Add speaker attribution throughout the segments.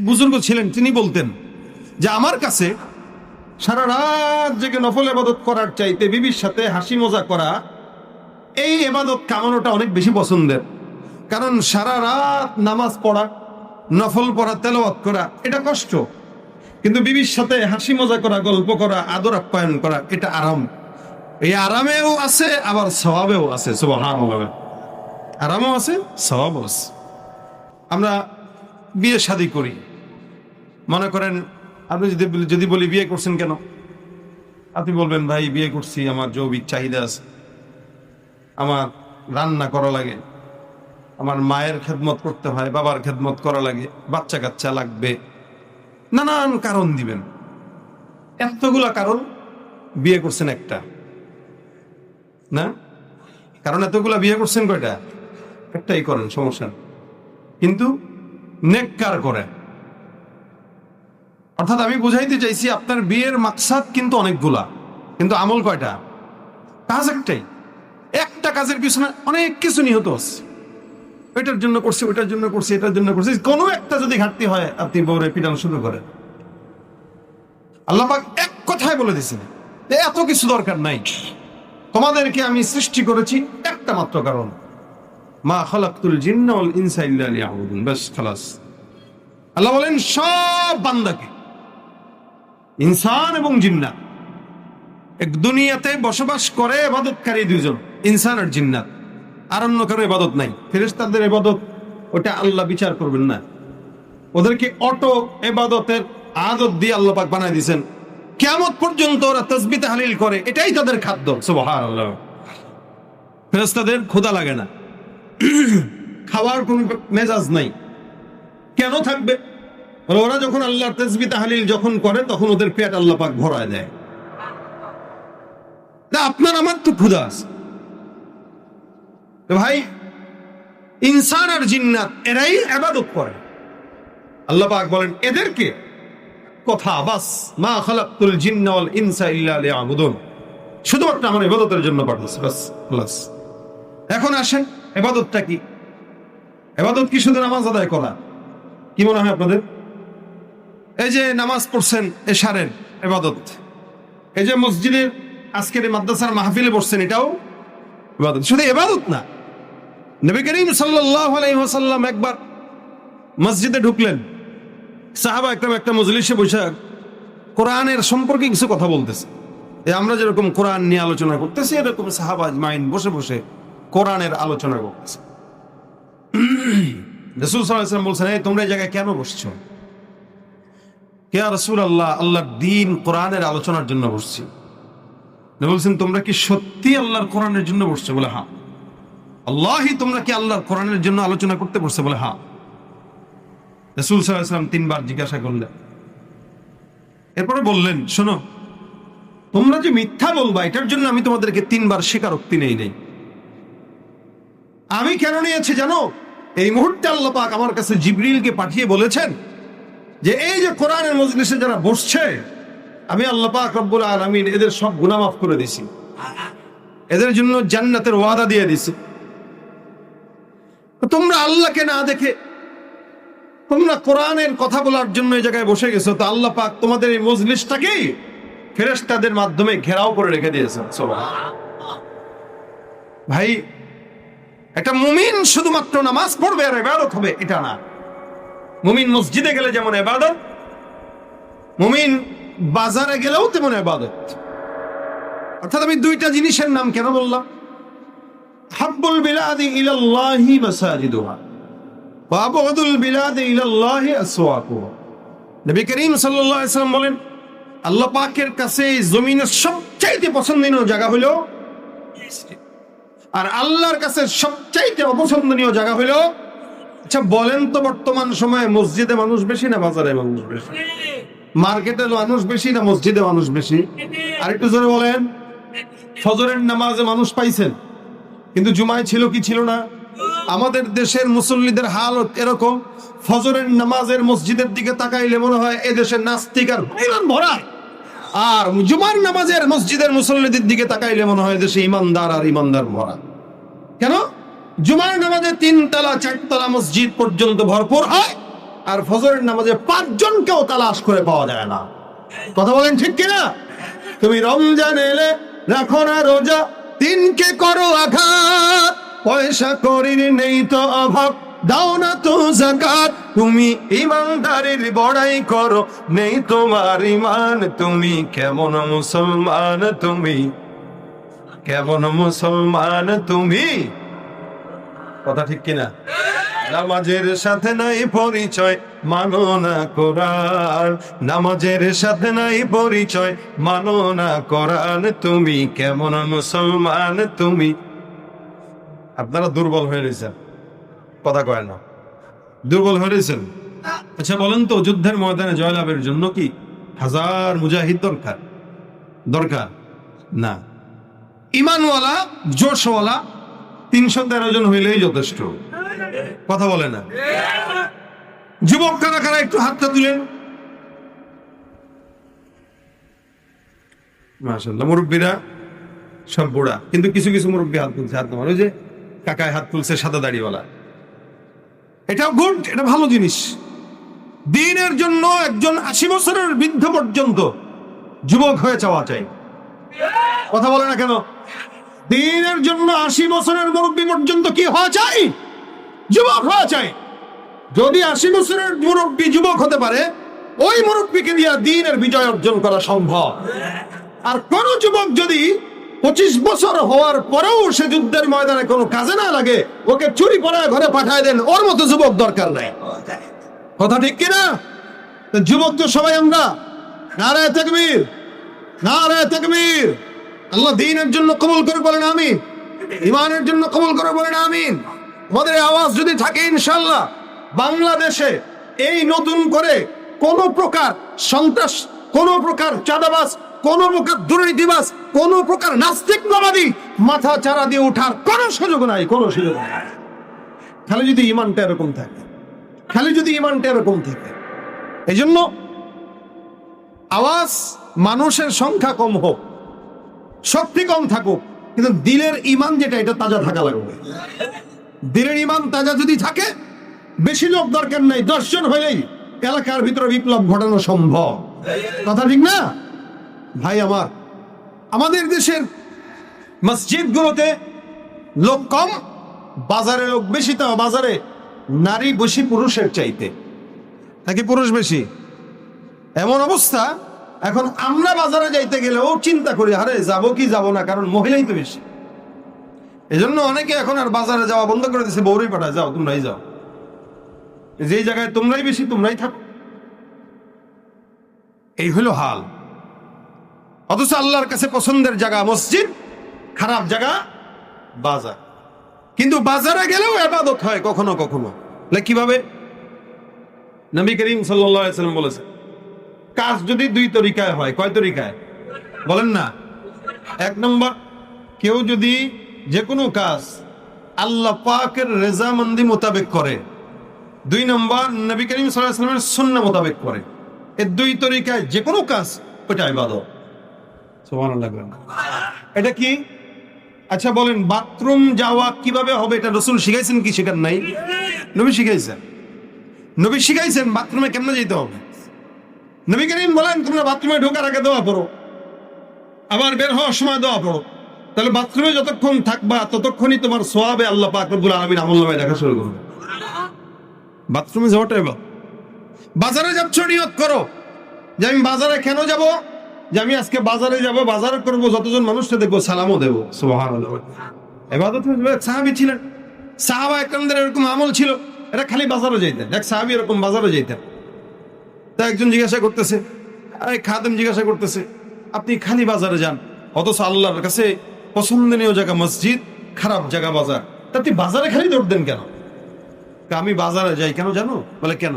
Speaker 1: এক বুজুর্গ ছিলেন, তিনি বলতেন যে আমার কাছে সারা রাত জেগে নফল এবাদত করার চাইতে বিবির সাথে হাসি মজা করা এই এবাদত কামানোটা অনেক বেশি পছন্দের। কারণ সারা রাত নামাজ পড়া, নফল পড়া, তেলাওয়াত করা, এটা কষ্ট। কিন্তু বিবির সাথে হাসি মজা করা, গল্প করা, আদর আপ্যায়ন করা, এটা আরাম। এই আরামেও আছে, আবার স্বভাবেও আছে আরামও আছে স্বভাবও আছে। আমরা বিয়ে শাদি করি। মনে করেন, আপনি যদি যদি বলি বিয়ে করছেন কেন? আপনি বলবেন, ভাই, বিয়ে করছি, আমার যৌবিক চাহিদা আছে। আমার রান্না করা লাগে। আমার মায়ের খেদমত করতে হয়, বাবার খেদমত করা লাগে বাচ্চা কাচ্চা লাগবে। নানান কারণ দিবেন। এতগুলা কারণ বিয়ে করছেন একটা। না? কারণ এতগুলা বিয়ে করছেন কয়টা? একটাই করেন, সমস্যা কিন্তু নেককার করে। অর্থাৎ আমি বুঝাইতে চাইছি, আপনার বিয়ের মাকসাদ কিন্তু অনেকগুলা। কিন্তু আমল কয়টা? কাজ একটাই। একটা কাজের পিছনে অনেক কিছু নিহত আছে। এটার জন্য করছে, ওইটার জন্য করছে, এটার জন্য করছে। কোনো একটা যদি ঘাটতি হয়, আপনি বউরে পিটানো শুরু করেন। আল্লাপাক এক কথায় বলে দিয়েছেন এত কিছু দরকার নাই। তোমাদেরকে আমি সৃষ্টি করেছি একটা মাত্র কারণ। মা খালাকতুল জিন্না ওয়াল ইনসা ইল্লা লিয়াবুদুন খালাস। আল্লাহ বলেন, সব বান্দাকে ইনসান এবং জিন্নাত। এক দুনিয়াতে বসবাস করে এবাদতকারী দুইজন, ইনসান আর জিন্নাত। আর অন্য কারও এবাদত নাই। ফেরেশতাদের এবাদত, ওটা আল্লাহ বিচার করবেন না। ওদেরকে অটো এবাদতের আদত দিয়ে আল্লাহ পাক বানাই দিয়েছেন। কেমন পর্যন্ত ওরা তসবিতে হালিল করে, এটাই তাদের খাদ্য। সুবহানাল্লাহ। ফেরেশতাদের ক্ষুধা লাগে না। খাওয়ার কোন মেজাজ নাই। কেন থাকবে? ওরা যখন আল্লাহর তেজবি তাহালিল যখন করে, তখন ওদের পেট আল্লাহ পাক ভরায় দেয়। আপনার, আমার তো ক্ষুধা আছে। ভাই, ইনসান আর জিন্নাত, এরাই আবাদত করে। আল্লাহ পাক বলেন, এদেরকে কথা, বাস, মা খালাকুল জিন্না ওয়াল ইনসা ইল্লা লিয়াবুদুন। শুধুমাত্র আমার ইবাদতের জন্য পাঠাচ্ছে, বাস প্লাস এখন আসেন এবাদতটা কি? এবাদত কি শুধু নামাজ আদায় করা? কি মনে হয় আপনাদের? এই যে নামাজ পড়ছেন এশারের এবাদত এই যে মসজিদের আজকের মাদ্রাসার মাহফিলে বসছেন, এটাও এবাদত শুধু এবাদত না, নবী করিম ওয়াসাল্লাম একবার মসজিদে ঢুকলেন। সাহাবা একদম একটা মজলিসে বসে কোরআনের সম্পর্কে কিছু কথা বলতেছে। আমরা যেরকম কোরআন নিয়ে আলোচনা করতেছি, এরকম সাহাবাজ মাইন বসে বসে কোরআনের আলোচনা করতেছে। রসুল সাল্লাম বলছেন, এই তোমরা এই জায়গায় কেন বসছো? কে রসুল আল্লাহ আল্লাহর দিন কোরআনের আলোচনার জন্য বসছি। বলছেন, তোমরা কি সত্যি আল্লাহর কোরআনের জন্য বসছো? বলে হ্যাঁ। আল্লাহই তোমরা কি আল্লাহর কোরআনের জন্য আলোচনা করতে বসছে? বলে হ্যাঁ। রসুল সাল্লাম তিনবার জিজ্ঞাসা করলেন। এরপরে বললেন, শোনো, তোমরা যে মিথ্যা বলবা, এটার জন্য আমি তোমাদেরকে তিনবার স্বীকারোক্তি নেই নেই। আমি কেন নিয়েছি জানো? এই মুহূর্তে আল্লাহ পাক আমার কাছে জিবরিলকে পাঠিয়ে বলেছেন যে এই যে কোরআনের মজলিসে যারা বসছে, আমি আল্লাহ পাক রব্বুল আলামিন এদের সব গুনাহ মাফ করে দিছি। এদের জন্য জান্নাতের ওয়াদা দিয়ে দিছি। তোমরা আল্লাহকে না দেখে তোমরা কোরআনের কথা বলার জন্য এই জায়গায় বসে গেছো, তো আল্লাহ পাক তোমাদের এই মজলিসটাকেই ফেরেশতাদের মাধ্যমে ঘেরাও করে রেখে সুবহানাল্লাহ। ভাই, একটা মুমিন শুধুমাত্র নামাজ পড়বে আর এবাদত হবে, এটা না। মুমিন মসজিদে গেলে যেমন এবাদত, মুমিন বাজারে গেলেও তেমন এবাদত। অর্থাৎ আমি দুইটা জিনিসের নাম কেন বললাম? বলেন জমিনের সবচাইতে পছন্দনীয় জায়গা হলো আর আল্লাহর কাছে সবচাইতে অপছন্দনীয় জায়গা হলো আচ্ছা বলেন তো বর্তমান সময়ে মসজিদে মানুষ বেশি না বাজারে মানুষ বেশি? মার্কেটে মানুষ বেশি না মসজিদে মানুষ বেশি? আর একটু জোরে বলেন। ফজরের নামাজে মানুষ পাইছেন, কিন্তু জুমায় ছিল কি ছিল না? আমাদের দেশের মুসল্লিদের হাল এরকম, ফজরের নামাজের মসজিদের দিকে তাকাইলে মনে হয় এ দেশের নাস্তিক আর ভরা। আর জুমার নামাজের মসজিদের মুসল্লিদের দিকে তাকাইলে মনে হয় দেশে ইমানদার আর ইমানদার ভরা। কেন? জুমার নামাজে তিন তলা চারতলা মসজিদ পর্যন্ত ভরপুর হয় আর ফজরের নামাজে পাঁচজনকেও তালাশ করে পাওয়া যায় না। কথা বলেন ঠিক কিনা? তুমি রমজান এলে রাখো না রোজা, দিনকে করো আঘাত। পয়সা করির নেই তো অভাব, দাও না তো জাকাত। তুমি ইমানদারির বড়াই করো, নেই তোমার ইমান। তুমি কেমন মুসলমান তুমি? কেমন মুসলমান তুমি? কথা ঠিক কিনা? নামাজের সাথে নাই পরিচয়, মানো না কোরআন। নামাজের সাথে নাই পরিচয়, মানো না কোরআন। তুমি কেমন মুসলমান, তুমি? আপনারা দুর্বল হয়ে রয়েছেন। কথা কয় না। দুর্বল হয়ে রয়েছেন? আচ্ছা বলেন তো, যুদ্ধের ময়দানে জয়লাভের জন্য কি হাজার মুজাহিদ দরকার? দরকার? না। ইমানওয়ালা, জোশওয়ালা তিনশো তেরো জন হইলেই যথেষ্ট। কথা বলে না। যুবক কারা কারা একটু হাতটা তুলেন। মাশাল্লাহ মুরব্বীরা সব বুড়া, কিন্তু কিছু কিছু মুরব্বী হাত তুলছে, হাত তোমার ওই যে কাকায় হাত তুলছে সাদা দাড়িওয়ালা। এটাও গুড, এটা ভালো জিনিস। দিনের জন্য একজন আশি বছরের বৃদ্ধ পর্যন্ত যুবক হয়ে চাওয়া চাই। কথা বলে না কেন? দিনের জন্য আশি বছরের মুরব্বী পর্যন্ত কি হওয়া চাই? যুবক হওয়া চাই। যদি আশি বছরের মুরব্বী যুবক হতে পারে, ওই মুরব্বীকে দিয়ে দিনের বিজয় অর্জন করা সম্ভব। আর কোন যুবক যদি পঁচিশ বছর হওয়ার পরেও সে যুদ্ধের ময়দানে কোনো কাজে না লাগে, ওকে চুরি করে ঘরে পাঠায় দেন, ওর মতো যুবক দরকার নাই। কথা ঠিক কিনা? যুবক তো সবাই আমরা। নারায় তাকবীর নারায় তাকবীর। আল্লাহ দিনের জন্য কবুল করে বলেন আমিন। ইমানের জন্য কবুল করে বলেন আমিন। আমাদের আওয়াজ যদি থাকে ইনশাল্লাহ বাংলাদেশে এই নতুন করে কোন প্রকার সন্ত্রাস, কোন প্রকার চাঁদাবাস কোন প্রকার দুর্নীতিবাস কোন প্রকার নাস্তিকবাদী মাথা চারা দিয়ে ওঠার কোনো সুযোগ নাই, কোনো সুযোগ নাই। খালি যদি ইমানটা এরকম থাকে, খালি যদি ইমানটা এরকম থাকে। এই জন্য আওয়াজ মানুষের সংখ্যা কম হোক। শক্তি কম থাকুক, কিন্তু দিলের ইমান যেটা, এটা তাজা থাকা লাগবে। দিলের ইমান তাজা যদি থাকে, বেশি লোক দরকার নাই, দশজন হলেই এলাকার ভিতরে বিপ্লব ঘটানো সম্ভব। কথা ঠিক না? ভাই আমার, আমাদের দেশের মসজিদগুলোতে লোক কম, বাজারে লোক বেশি, তো বাজারে নারী বেশি, পুরুষের চাইতে। নাকি পুরুষ বেশি? এমন অবস্থা এখন আমরা বাজারে যাইতে গেলেও চিন্তা করি, আরে যাব কি যাব না, কারণ মহিলাই তো বেশি। এজন্য অনেকে এখন আর বাজারে যাওয়া বন্ধ করে দিছে বৌরি পাঠায়, যাও, তোমরাই যাও। যেই জায়গায় তোমরাই বেশি, তোমরাই থাকো। এই হলো হাল। অথচ আল্লাহর কাছে পছন্দের জায়গা মসজিদ, খারাপ জায়গা বাজার। কিন্তু বাজারে গেলেও আবাদত হয় কখনো কখনো। কীভাবে? নবী করিম সাল্লাম বলেছে কাজ যদি দুই তরিকায় হয়, কয় তরিকায়? বলেন না। এক নম্বর, কেউ যদি যে কোনো কাজ আল্লাহ পাকের রেজামন্দি মোতাবেক করে। দুই নম্বর, নবী করিম সাল্লামের শূন্য মোতাবেক করে। এর দুই তরিকায় যে কোনো কাজ ওটা ইবাদত। এটা কি? আচ্ছা বলেন, বাথরুম যাওয়া কীভাবে হবে এটা রসুল শিখাইছেন কি? শেখার নাই। নবী শিখাইছেন। নবী শিখাইছেন, বাথরুমে কেমনে যেতে হবে? নবী করিম বলেন, তোমরা বাথরুমে ঢোকার আগে দোয়া পড়ো। আবার বের হওয়ার সময় দোয়া পড়ো। তাহলে বাথরুমে যতক্ষণ থাকবা, ততক্ষণই তোমার সোয়াবে আল্লাহ পাক রব্বুল আলামিন আমল দেখা শুরু করবে। বাথরুমে যাওয়াটা এবার। বাজারে যাচ্ছ, নিয়ত করো। যে আমি বাজারে কেন যাব? যে আমি আজকে বাজারে যাব, বাজার করব, যতজন মানুষকে দেখব, সালামও দেবো। সুবহানাল্লাহ। এবাদত সাহাবি ছিলেন। সাহাবা একরামদের এরকম আমল ছিল। এরা খালি বাজারে যাইতেন। এক সাহাবি এরকম বাজারে যাইতেন। তা একজন জিজ্ঞাসা করতেছে আরে খাদেম জিজ্ঞাসা করতেছে, আপনি খালি বাজারে যান, অথচ আল্লাহর কাছে পছন্দনীয় জায়গা মসজিদ, খারাপ জায়গা বাজার। তা আপনি বাজারে খালি দৌড় দেন কেন? আমি বাজারে যাই কেন জানো? বলে, কেন?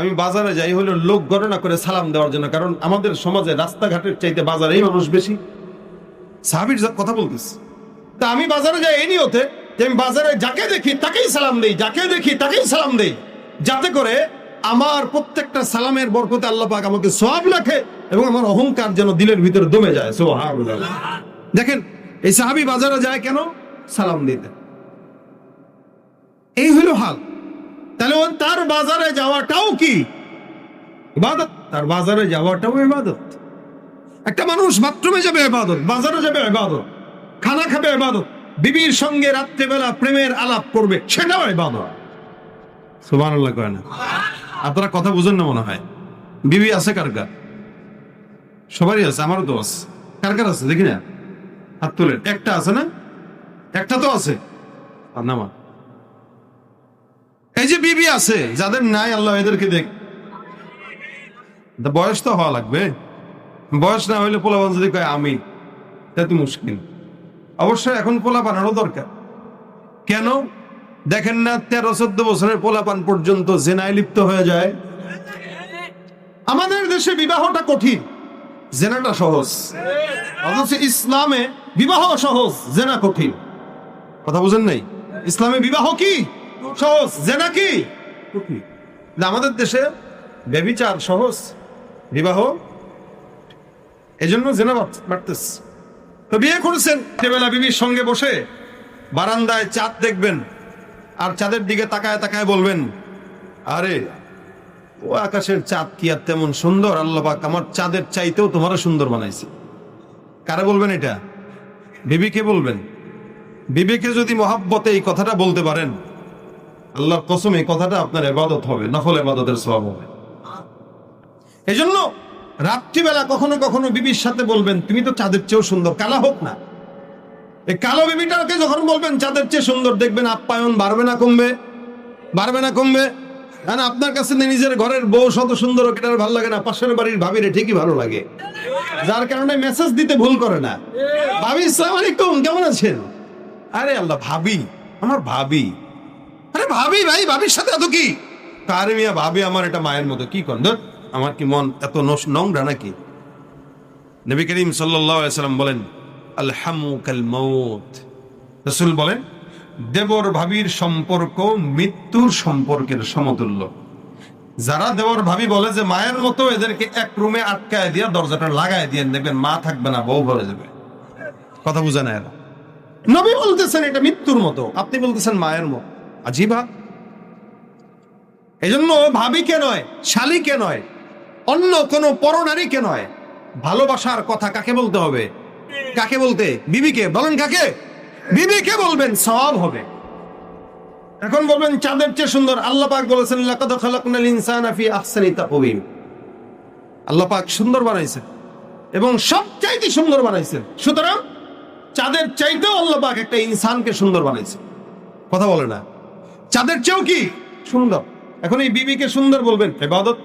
Speaker 1: আমি বাজারে যাই হলো লোক গণনা করে সালাম দেওয়ার জন্য, কারণ আমাদের সমাজে রাস্তাঘাটের চাইতে বাজারেই মানুষ বেশি। সাহাবির কথা বলতেছে। তা আমি বাজারে যাই এই নিয়তে, যে আমি বাজারে যাকে দেখি তাকেই সালাম দেই, যাকে দেখি তাকেই সালাম দেই। যাতে করে আমার প্রত্যেকটা সালামের বরকতে আল্লাহ পাক আমাকে সব রাখে এবং আমার অহংকার যেন দিলের ভিতরে দমে যায়। দেখেন, এই সাহাবি বাজারে যায় কেন? সালাম দিতে। এই হলো হাল। তাহলে তার বাজারে যাওয়াটাও কি? ইবাদত। তার বাজারে যাওয়াটাও ইবাদত। একটা মানুষ বাথরুমে যাবে ইবাদত, বাজারে যাবে ইবাদত, খানা খাবে ইবাদত, বিবির সঙ্গে রাত্রেবেলা প্রেমের আলাপ করবে, সেটাও ইবাদত। সুবহানাল্লাহ কয় না। আপনারা কথা বুঝেন না মনে হয়। বিবি আছে কার কার? সবারই আছে, আমারও তো আছে। কার কার আছে? দেখি না। হাত তুলেন একটা আছে না? একটা তো আছে। নামা এই যে বিবি আছে, যাদের নাই, আল্লাহ এদেরকে দেখ। বয়স তো হওয়া লাগবে। বয়স না হইলে পোলাপান যদি কয় আমি, তা তো মুশকিল। অবশ্যই এখন পোলা বানানো দরকার। কেন? দেখেন না, তেরো চোদ্দ বছরের পোলাপান পর্যন্ত জেনায় লিপ্ত হয়ে যায়। আমাদের দেশে বিবাহটা কঠিন, জেনাটা সহজ। অথচ ইসলামে বিবাহ সহজ, জেনা কঠিন। কথা বুঝেন নাই? ইসলামে বিবাহ কি? সহজ, জেনা কি? আমাদের দেশে ব্যবিচার সহজ, বিবাহ। এজন্য জেনা বাড়- বাড়তেছে। তো বিয়ে করেছেন। বিবির সঙ্গে বসে বারান্দায় চাঁদ দেখবেন। আর চাঁদের দিকে তাকায় তাকায় বলবেন, আরে, ও আকাশের চাঁদ কি আর তেমন সুন্দর? আল্লাহ পাক আমার চাঁদের চাইতেও তোমারও সুন্দর বানাইছে। কারা বলবেন এটা? বিবিকে বলবেন। বিবেকে যদি মহাব্বতে এই কথাটা বলতে পারেন, আল্লাহর কসম, এই কথাটা আপনার এবাদত হবে, নফল এবাদতের সব হবে। এই জন্য রাত্রিবেলা কখনো কখনো বিবির সাথে বলবেন, তুমি তো চাঁদের চেয়েও সুন্দর, কালা হোক না। এই কালো বিবিটাকে যখন বলবেন চাঁদের চেয়ে সুন্দর দেখবেন আপ্যায়ন বাড়বে না কমবে বাড়বে না কমবে। কারণ আপনার কাছে নিজের ঘরের বউ শত সুন্দর হোক এটার ভালো লাগে না। পাশের বাড়ির ভাবিরে ঠিকই ভালো লাগে। যার কারণে মেসেজ দিতে ভুল করে না। ভাবি সালাম আলাইকুম কেমন আছেন? আরে আল্লাহ ভাবি আমার ভাবি। আরে ভাবি ভাই ভাবির সাথে এত কি? কারে মিয়া ভাবি আমার এটা মায়ের মতো কি ধুর, আমার কি মন এত নোংরা নাকি? নবী করিম সাল্লাম বলেন রসুল বলেন, দেবর ভাবির সম্পর্ক মৃত্যুর সম্পর্কের সমতুল্য। যারা দেবর ভাবি বলে যে মায়ের মতো এদেরকে এক রুমে আটকায় দিয়া দরজাটা লাগায় দিয়ে দেখবেন মা থাকবে না, বউ ভরে যাবে। কথা বুঝে না এরা। নবী বলতেছেন এটা মৃত্যুর মতো, আপনি বলতেছেন মায়ের মতো। আজিবা এই জন্য ভাবিকে নয় শালিকে নয়, অন্য কোনো পরনারীকে নয়, ভালোবাসার কথা কাকে বলতে হবে? কাকে বলতে? বিবিকে। বলেন কাকে? বিবিকে বলবেন সব হবে। এখন বলবেন, চাঁদের চেয়ে সুন্দর। আল্লাহ পাক বলেছেন, লাকাদ খালাকনাল ফি আহসানি আল্লাহ পাক সুন্দর বানাইছেন এবং সব সবচাইতে সুন্দর বানাইছেন। সুতরাং চাঁদের চাইতেও আল্লাহ পাক একটা ইনসানকে সুন্দর বানাইছে কথা বলে না। চাঁদের চেয়েও কি? সুন্দর। এখন এই বিবিকে সুন্দর বলবেন, এবাদত